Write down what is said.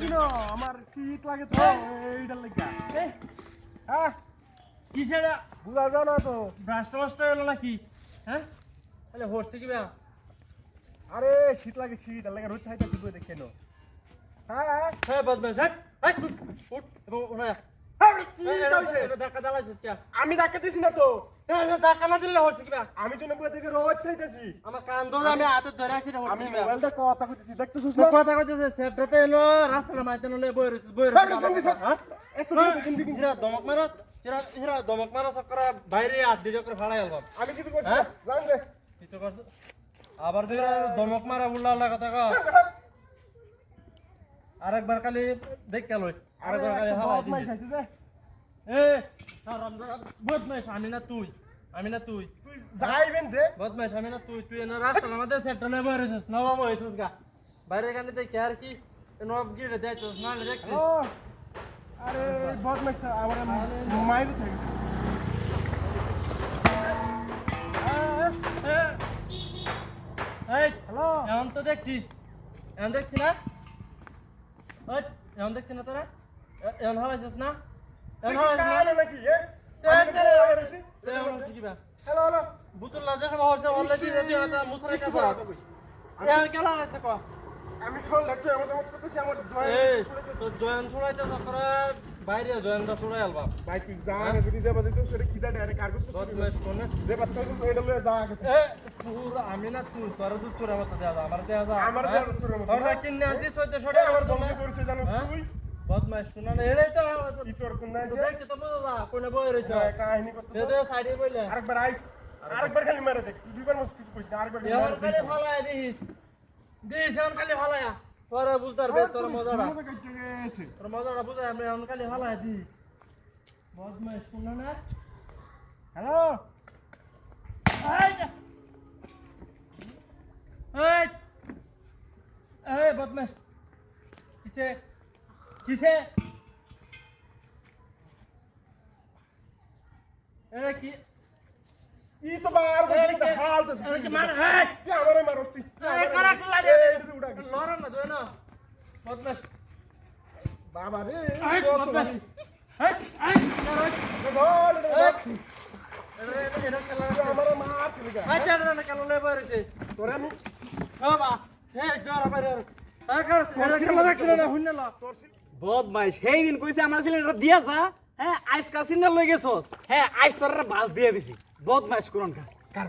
ছিল আমার শীত লাগে তো? এইটার লাগা হ্যাঁ কি ছেড়ে বুঝা যাও না তো ব্রাশ ট্রাস্ট এলো নাকি হ্যাঁ তাহলে হচ্ছে কি আরে শীত লাগে শীত আর লাগে রোজ খাইতে দেখে নো হ্যাঁ হ্যাঁ বদমাইশ হ্যাঁ উঠ এবং উঠা হ্যাঁ, ধাক্কা আমি ডাকে দিছি না তো ধাক্কা না দিলে হচ্ছে কি বা? আমি তো নেব থেকে রোজ খাইতেছি আমার কান ধরে আমি হাতে ধরে রে, হচ্ছে আমি মোবাইলটা কথা কইতেছি দেখতেছিস না কথা এলো, রাস্তাটা মাইতে নলে বই রইছিস, বই হ্যাঁ, রইছিস, হ্যাঁ? এত হ্যাঁ, কিন্তু কিন্তু দমক মারত, হিরা- হিরা দমক মারত, চক্করা বাইরে হাত দিয়ে ফালাই আলবাম। আমি কিছু করছি হ্যাঁ? জান দে কিছু করছ? আবার দিরা দমক মারা উল্লা কথা কও। আরেকবার খালি দেখ কেন আরেকবার খালি হাওয়ায় বদমাইশ দিস। আইছে যে এ, বদমাইশ, আমি না তুই আমি না তুই। যাইবেন দে। বদমাইশ আমি না তুই তুই এনে রাস্তা আমাদের সেটটা লয়ে বই রইছিস নবাব হইছিস গা। বাইরে গানে দেখি আর কি এ নবাব গিরে দেয়ছিস দেখছিস ও আরে বদমাইশ আমার মাইরে থাকে এই হ্যালো? এখন তো দেখছি এখন দেখছি না? এখন দেখছি না তোরা? এখন হারাইছিস না? এখন হারাইছিস না? Hello hello. বুতুল লাজে সব হচ্ছে অলরেডি রেডি হচ্ছে মুসরে কাছে এখন কেলা আছে কো? আমি শোন একটু আমার মত করতেছি আমার জয় এই তো জয়েন ছড়াইতে চক্করে বাইরে জয়েনটা ছড়াই আলবা ভাই তুই যা না যদি যাবা দিতে সেটা খিদা ডাইরেক্ট কার করতে বদমাইশ কোনে দে বাচ্চা তো এটা লয়ে যা এ পুরা আমি না তুই তোর দুধ চুরা মতো দেয়া যা আমার দেয়া যা। আমার দেয়া যা চুরা মতো। আমরা কিনে আনছি সইতে এটা সরে আমার বংশ পরিচয় জানো হ্যাঁ? তুই? বদমাইশ কোনা না এটাই তো কি তোর কোন নাই তো যে? দেখতে তো বোঝা যা কোনে বই রইছে কাহিনী করতে দে দে সাইডে বইলে। আরেকবার আইস আরেকবার। খালি মারে দেখ। দুইবার মত কিছু কইছিস না, আরেকবার মারে দেখ। ফালায় দিস। দিস খালি ফালায়া। তোরা বুঝতার বে তোর মজাটা। তোর মজাটা বুঝাই আমরা এমন খালি ফালায় দিস বদমাইশ কোনা না হ্যালো? এই যা। এই। এই বদমাশ কিসে? কিসে? কি? ই তো বার এই হাল তো এই মার? এই! আমারে মারস তুই এই কারা কুলা দে এই, এটা উড়া গেছে। লড়ন না দোয় না বদমাশ বাবা রে এই কত বদমাশ বাড়ি। এই এই লড়ন এ ধর, এটা এই। ধর। এটা এটা এটা খেলা তুই আমারে মার তুই গা। আচ্ছা এটা না কেন লয়ে বইরেছে তোরে আমি। ও বা এই জোরা বাইরে এই কর এটা খেলা রাখছিল না হুন্না লা তোর সি- বদমাই সেই দিন কইছে আমার ছেলেটা দিয়া যা হ্যাঁ আইস কাসিনা লই গেছস। হ্যাঁ আইস তোর বাস দিয়ে দিছি। বদমাইশ কোরআন কার?